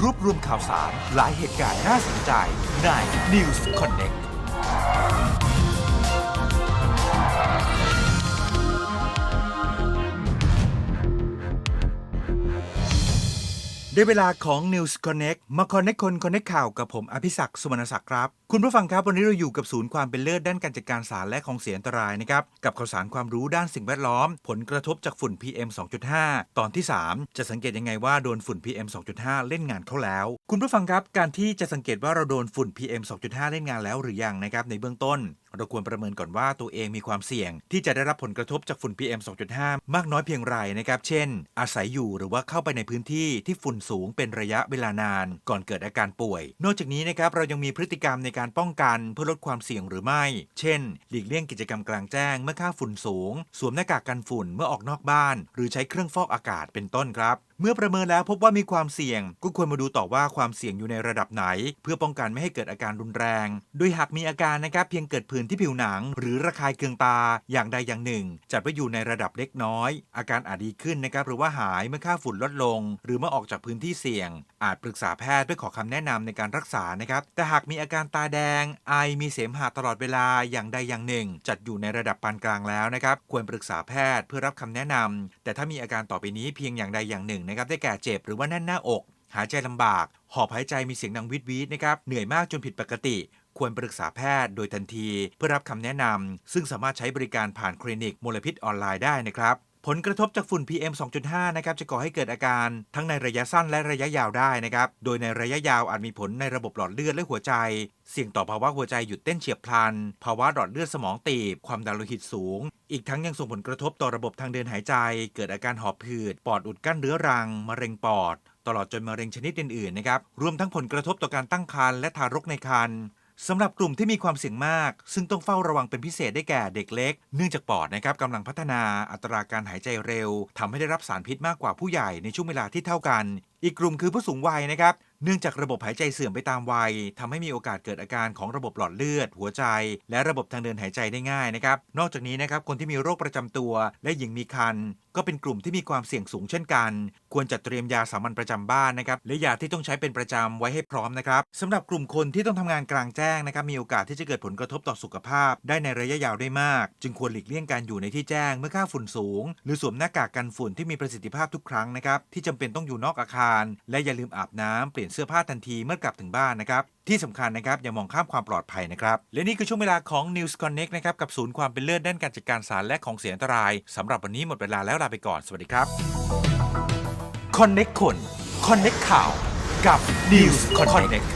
รวบรวมข่าวสารหลายเหตุการณ์น่าสนใจใน News Connect ได้เวลาของ News Connect มา Connect คน Connect ข่าวกับผมอภิศักดิ์สุวรรณศักดิ์ครับ คุณผู้ฟังครับ วันนี้เราอยู่กับศูนย์ความเป็นเลิศด้านการจัดการสารและของเสียอันตรายนะครับ กับข่าวสารความรู้ด้านสิ่งแวดล้อม ผลกระทบจากฝุ่น PM 2.5 ตอนที่ 3 จะสังเกตยังไงว่าโดนฝุ่น PM 2.5 เล่นงานเข้าแล้ว คุณผู้ฟังครับการที่จะสังเกตว่าเราโดนฝุ่น PM 2.5 เล่นงานแล้วหรือยังนะครับในเบื้องต้น เราควรประเมินก่อนว่าตัวเองมีความเสี่ยง ที่จะได้รับผลกระทบจากฝุ่น PM 2.5 มากน้อยเพียงไรนะครับ เช่น อาศัยอยู่หรือว่าเข้าไปในพื้นที่ที่ฝุ่นสูงเป็นระยะเวลานาน ก่อนเกิดอาการป่วย นอกจากนี้นะครับเรายังมีพฤติกรรมในการป้องกันเพื่อลดความเสี่ยงหรือไม่ เช่น หลีกเลี่ยงกิจกรรมกลางแจ้งเมื่อค่าฝุ่นสูง สวมหน้ากากกันฝุ่นเมื่อออกนอกบ้าน หรือใช้เครื่องฟอกอากาศเป็นต้นครับเมื่อประเมินแล้วพบว่ามีความเสี่ยง ก็ควรมาดูต่อว่าความเสี่ยงอยู่ในระดับไหน เพื่อป้องกันไม่ให้เกิดอาการรุนแรง โดยหากมีอาการนะครับเพียงเกิดผื่นที่ผิวหนัง หรือระคายเคืองตาอย่างใดอย่างหนึ่ง จัดไว้อยู่ในระดับเล็กน้อย อาการอาจดีขึ้นนะครับหรือว่าหายเมื่อค่าฝุ่นลดลง หรือเมื่อออกจากพื้นที่เสี่ยง อาจปรึกษาแพทย์เพื่อขอคำแนะนำในการรักษานะครับแต่หากมีอาการตาแดง ไอมีเสมหะตลอดเวลาอย่างใดอย่างหนึ่ง จัดอยู่ในระดับปานกลางแล้วนะครับควรปรึกษาแพทย์เพื่อรับคำแนะนำแต่ถ้ามีอาการต่อไปนี้เพียงอย่างใดอย่างหนึ่งนะครับได้แก่เจ็บหรือว่าแน่นหน้าอก หายใจลำบากหอบหายใจมีเสียงดังวิดวิดนะครับ เหนื่อยมากจนผิดปกติ ควรปรึกษาแพทย์โดยทันทีเพื่อรับคำแนะนำซึ่งสามารถใช้บริการผ่านคลินิกมลพิษออนไลน์ได้นะครับผลกระทบจากฝุ่น PM 2.5 นะครับจะก่อให้เกิดอาการทั้งในระยะสั้นและระยะยาวได้นะครับ โดยในระยะยาวอาจมีผลในระบบหลอดเลือดและหัวใจ เสี่ยงต่อภาวะหัวใจหยุดเต้นเฉียบพลัน ภาวะหลอดเลือดสมองตีบ ความดันโลหิตสูง อีกทั้งยังส่งผลกระทบต่อระบบทางเดินหายใจ เกิดอาการหอบหืด ปอดอุดกั้นเรื้อรัง มะเร็งปอด ตลอดจนมะเร็งชนิดอื่นๆนะครับ รวมทั้งผลกระทบต่อการตั้งครรภ์และทารกในครรภ์ สำหรับกลุ่มที่มีความเสี่ยงมาก ซึ่งต้องเฝ้าระวังเป็นพิเศษได้แก่เด็กเล็ก เนื่องจากปอดนะครับกำลังพัฒนาอัตราการหายใจเร็วทำให้ได้รับสารพิษมากกว่าผู้ใหญ่ในช่วงเวลาที่เท่ากัน อีกกลุ่มคือผู้สูงวัยนะครับ เนื่องจากระบบหายใจเสื่อมไปตามวัยทำให้มีโอกาสเกิดอาการของระบบหลอดเลือด หัวใจ และระบบทางเดินหายใจได้ง่ายนะครับ นอกจากนี้นะครับคนที่มีโรคประจำตัว และหญิงมีครรภ์ก็เป็นกลุ่มที่มีความเสี่ยงสูงเช่นกัน ควรจัดเตรียมยาสามัญประจำบ้านนะครับและยาที่ต้องใช้เป็นประจำไว้ให้พร้อมนะครับสำหรับกลุ่มคนที่ต้องทำงานกลางแจ้งนะครับมีโอกาสที่จะเกิดผลกระทบต่อสุขภาพ ได้ในระยะยาวได้มาก จึงควรหลีกเลี่ยงการอยู่ในที่แจ้งเมื่อค่าฝุ่นสูง หรือสวมหน้ากากกันฝุ่นที่มีประสิทธิภาพทุกครั้งนะครับที่จำเป็นต้องอยู่นอกอาคาร และอย่าลืมอาบน้ำเปลี่ยนเสื้อผ้าทันทีเมื่อกลับถึงบ้านนะครับที่สำคัญนะครับ อย่ามองข้ามความปลอดภัยนะครับ และนี่คือช่วงเวลาของ News Connect นะครับ กับศูนย์ความเป็นเลิศด้านการจัดการสารและของเสียอันตรายสำหรับวันนี้หมดเวลาแล้วลาไปก่อน สวัสดีครับ Connect คน Connect ข่าวกับ News Connect